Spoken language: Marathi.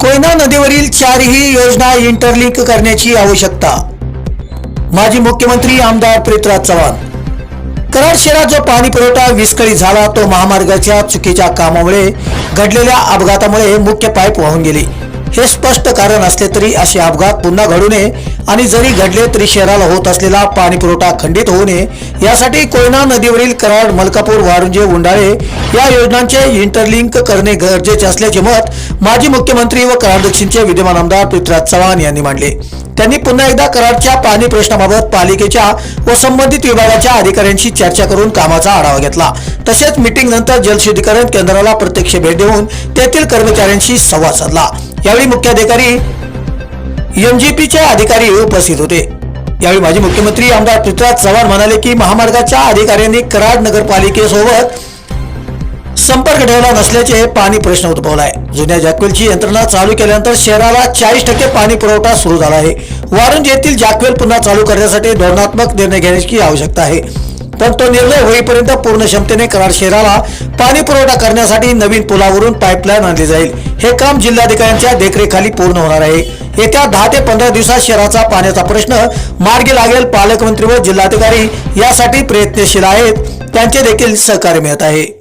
कोयना नदीवरील चारही योजना इंटरलिंक करण्याची आवश्यकता. माजी मुख्यमंत्री आमदार पृथ्वीराज चव्हाण. कराड शहरात जो पाणी पुरवठा विस्कळीत झाला तो महामार्गाच्या चुकीच्या कामामुळे घडलेल्या अपघातामुळे मुख्य पाईप वाहून गेली. हे स्पष्ट कारण असले तरी असे अपघात पुन्हा घडू नये आणि जरी घडले तरी शहराला होत असलेला पाणी पुरवठा खंडित होऊ नये. यासाठी कोयना नदीवरील कराड मलकापूर वारुंजे उंडाळे या योजनांचे इंटरलिंक करणे गरजेचे असल्याचे मत माजी मुख्यमंत्री व कराड दक्षिणचे विद्यमान आमदार पृथ्वीराज चव्हाण यांनी मांडले. त्यांनी पुन्हा एकदा कराडच्या पाणी प्रश्नाबाबत पालिकेच्या व संबंधित विभागाच्या अधिकाऱ्यांशी चर्चा करून कामाचा आढावा घेतला. तसेच मीटिंग नंतर जलशुद्धीकरण केंद्राला प्रत्यक्ष भेट देऊन तेथील कर्मचाऱ्यांशी संवाद साधला. यावेळी मुख्याधिकारी एमजीपीचे अधिकारी उपस्थित होते. यावेळी माजी मुख्यमंत्री आमदार पृथ्वीराज चव्हाण म्हणाले की महामार्गाच्या अधिकाऱ्यांनी कराड नगरपालिकेसोबत संपर्क ठेवला नसल्याचे पाणी प्रश्न उद्भवलाय. जुन्या जॅकवेलची यंत्रणा चालू केल्यानंतर शहराला चाळीस टक्के पाणी पुरवठा सुरू झाला आहे. वारंज येथील जॅकवेल पुन्हा चालू करण्यासाठी धोरणात्मक निर्णय घेण्याची आवश्यकता आहे. पण तो निर्णय होईपर्यंत पूर्ण क्षमतेने कराड शहराला पाणी पुरवठा करण्यासाठी नवीन पुलावरून पाईपलाईन आणली जाईल. हे काम जिल्हाधिकाऱ्यांच्या देखरेखीखाली पूर्ण होणार आहे. येत्या दहा ते पंधरा दिवसात शहराचा पाण्याचा प्रश्न मार्गी लागेल पालकमंत्री व जिल्हाधिकारी यासाठी प्रयत्नशील आहेत. त्यांचे देखील सहकार्य मिळत आहे.